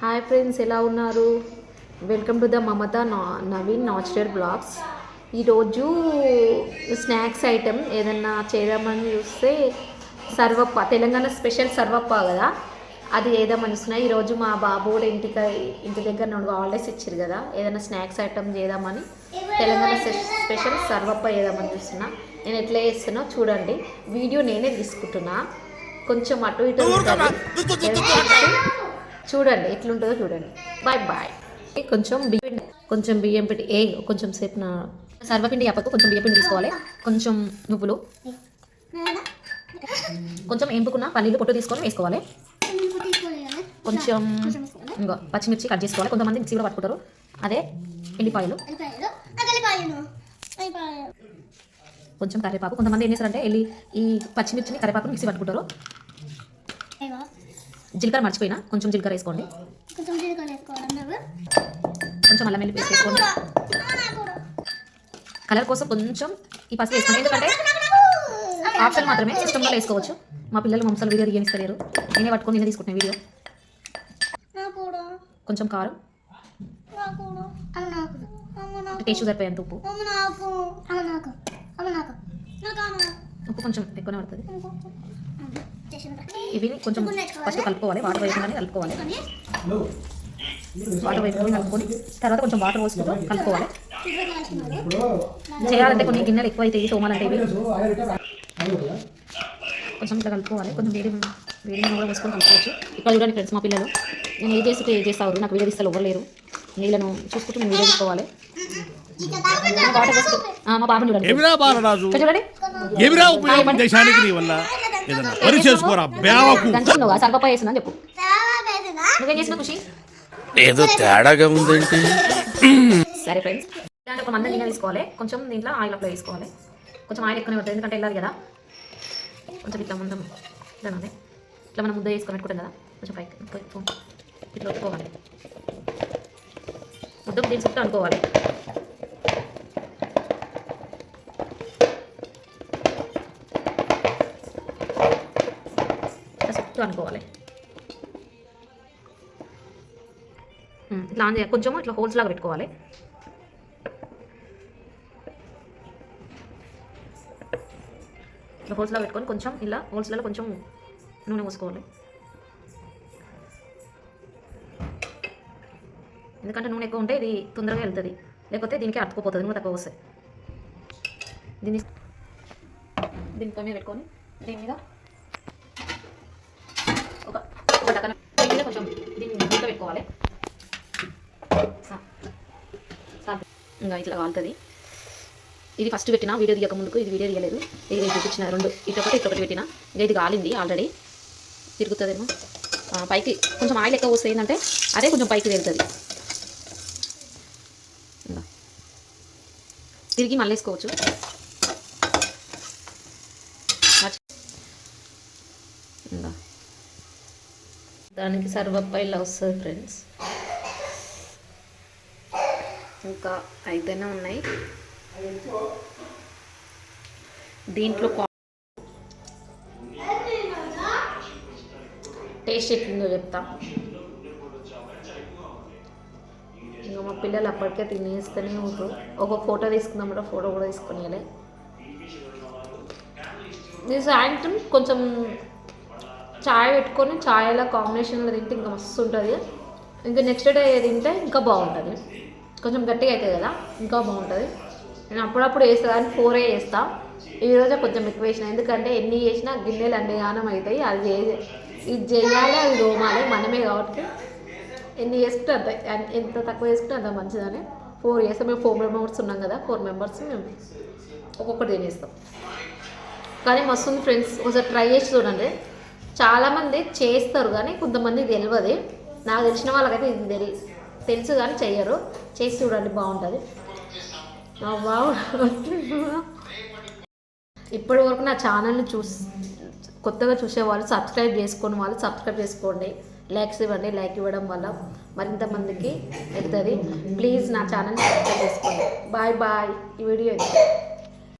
Hi friends ఎలా ఉన్నారు? Welcome to the Mamata నా నవీన్ నాచురల్ బ్లాగ్స్ ఈరోజు స్నాక్స్ ఐటెం ఏదన్నా చేద్దామని చూస్తే సర్వప్ప తెలంగాణ స్పెషల్ సర్వప్ప కదా? అది ఏదామని చూస్తున్నా ఈరోజు మా బాబు కూడా ఇంటికి ఇంటి దగ్గర నుండి హాలిడేస్ ఇచ్చారు కదా? ఏదైనా స్నాక్స్ ఐటెం చేద్దామని తెలంగాణ స్పె- స్పెషల్ సర్వప్ప ఏదామని చూస్తున్నా. నేను ఎట్లా చేస్తున్నా చూడండి. వీడియో నేనే తీసుకుంటున్నా. కొంచెం అటు ఇటు. చూడండి ఎట్లుంటుందో చూడండి. బాయ్ బాయ్ కొంచెం బియ్యం కొంచెం బియ్యం పెట్టి ఏ కొంచెం సేపు నా సర్వపిండి అప్పకు కొంచెం బియ్యం పిండి తీసుకోవాలి. కొంచెం నువ్వులు కొంచెం ఎంపుకున్న పల్లీలు పొట్టు తీసుకొని వేసుకోవాలి. కొంచెం ఇంకో పచ్చిమిర్చి కట్ చేసుకోవాలి. కొంతమంది మిక్సీ కూడా పట్టుకుంటారు. అదే ఎల్లిపాయలు. కొంచెం కరివేపాకు కొంతమంది ఏం చేస్తారంటే వెళ్ళి ఈ పచ్చిమిర్చిని కరివేపాకు మిక్సీ పట్టుకుంటారు. జీలకర్ర మర్చిపోయినా? కొంచెం జీలకర్ర వేసుకోండి. కొంచెం జీలకర్ర వేసుకోవాలి కొంచెం అల్లం వెల్లి పేస్ట్ వేసుకోండి. కలర్ కోసం కొంచెం ఈ పసుపు వేసుకోండి. ఎందుకంటే ఆప్షన్ మాత్రమే సిస్టంలో వేసుకోవచ్చు. మా పిల్లలు మంసాలు వీడియో తీయనిస్తలేరు. నేనే పట్టుకొని నేనే తీసుకుంటున్నాను వీడియో. కొంచెం కారం. టేస్ట్ సరిపోయేంత ఉప్పు. ఉప్పు కొంచెం ఎక్కువనే పడుతుంది. ఇవి కొంచెం ఫస్ట్ కలుపుకోవాలి వాటర్ వేయకుండానే కలుపుకోవాలి. వాటర్ వేసుకొని కలుపుకొని. తర్వాత కొంచెం వాటర్ పోసుకుంటూ కలుపుకోవాలి. చేయాలంటే కొన్ని గిన్నెలు ఎక్కువ అవుతాయి తోమాలంటే ఇవి కొంచెం ఇట్లా కలుపుకోవాలి కొంచెం వేడి వేడి కూడా పోసుకొని కలుపుకోవచ్చు. ఇక్కడ చూడండి ఫ్రెండ్స్ మా పిల్లలు. నేను ఏ చేస్తుంటే ఏ చేస్తారు నాకు వీడియో తీస్తారు ఎవరు లేరు. నీళ్ళను చూసుకుంటూ నేను వీడియో తీసుకోవాలి. మా బాబుని చూడండి. చూడండి. దేశానికి నీ వల్ల? ఏదన్నా? పని చేసుకోరా? బేవకు. చెప్పు. నువ్వేం చేసినా ఖుషి? ఏదో తేడాగా ఉందేంటి సరే ఫ్రెండ్స్ ఇలాంటి ఒక మందం గిన్నె తీసుకోవాలి. కొంచెం దీంట్లో ఆయిల్ అప్లై చేసుకోవాలి. కొంచెం ఆయిల్ ఎక్కువనే పడుతుంది ఎందుకంటే వెళ్ళాలి కదా. కొంచెం ఇట్లా ముందం ఇట్లా అదే. ఇట్లా మనం ముద్ద వేసుకొని పెట్టుకుంటాం కదా. కొంచెం పైకి ఇట్లా ఒత్తుకోవాలి ముద్ద దీని చుట్టూ అనుకోవాలి. ఇట్లా అనుకోవాలి ఇట్లా ఆన్ చేయాలి కొంచెం ఇట్లా హోల్స్ లాగా పెట్టుకోవాలి. ఇట్లా హోల్స్లో పెట్టుకొని కొంచెం ఇలా హోల్స్లలో కొంచెం నూనె పోసుకోవాలి. ఎందుకంటే నూనె ఎక్కువ ఉంటే ఇది తొందరగా వెళ్తుంది. లేకపోతే దీనికి అతుకుపోతుంది నూనె తక్కువ వస్తాయి దీన్ని దీని పొయ్యి మీద పెట్టుకొని దీని మీద ఒక ఒక డక్కన దీని కొంచెం దీన్ని మూత పెట్టుకోవాలి ఇంకా ఇట్లా కాలుతుంది. ఇది ఫస్ట్ పెట్టిన వీడియో దిగక ముందుకు ఇది వీడియో దిగలేదు ఇది చూపించిన రెండు. ఇటొకటి ఇటొకటి పెట్టిన. ఇంకా ఇది కాలింది ఆల్రెడీ తిరుగుతుందేమో? పైకి కొంచెం ఆయిల్ ఎక్కువ వస్తే ఏంటంటే అదే కొంచెం పైకి తేలుతుంది. తిరిగి మళ్ళీ వేసుకోవచ్చు. దానికి సర్వప్ప ఇలా వస్తుంది ఫ్రెండ్స్ ఇంకా అయితేనే ఉన్నాయి. దీంట్లో టేస్ట్ ఎట్లుందో చెప్తా. ఇంకా మా పిల్లలు అప్పటికే తినేస్తూనే ఉంటారు ఒక ఫోటో తీసుకుందామంటే ఫోటో కూడా తీసుకుని సాయంత్రం కొంచెం చాయ్ పెట్టుకొని చాయ్లో కాంబినేషన్లో తింటే ఇంకా మస్తు ఉంటుంది. ఇంకా నెక్స్ట్ డే తింటే ఇంకా బాగుంటుంది. కొంచెం గట్టిగా అవుతుంది కదా ఇంకా బాగుంటుంది. నేను అప్పుడప్పుడు వేస్తా కానీ ఫోరే వేస్తా ఈ రోజే కొంచెం ఎక్కువ వేసిన ఎందుకంటే ఎన్ని చేసినా గిన్నెలు అన్ని గానం అవుతాయి అది చేసే ఇది చేయాలి అది రోమాలి మనమే కాబట్టి ఎన్ని చేసుకుంటే అంత ఎంత తక్కువ చేసుకుంటే అంత మంచిదని. ఫోర్ చేస్తాం మేము ఫోర్ మెంబర్స్ ఉన్నాం కదా ఫోర్ మెంబర్స్ మేము ఒక్కొక్కటి తినేస్తాం. కానీ మస్తు ఉంది ఫ్రెండ్స్ ఒకసారి ట్రై చేసి చూడండి. చాలామంది చేస్తారు కానీ కొంతమంది తెలియదు నాకు తెలిసిన వాళ్ళకైతే ఇది తెలి తెలుసు కానీ చెయ్యరు. చేసి చూడండి బాగుంటుంది. ఇప్పటి వరకు నా ఛానల్ని చూసి కొత్తగా చూసే వాళ్ళు సబ్స్క్రైబ్ చేసుకుని వాళ్ళు సబ్స్క్రైబ్ చేసుకోండి. లైక్స్ ఇవ్వండి లైక్ ఇవ్వడం వల్ల మరింత మందికి వెళ్తుంది ప్లీజ్ నా ఛానల్ సబ్స్క్రైబ్ చేసుకోండి. Bye bye. ఈ వీడియో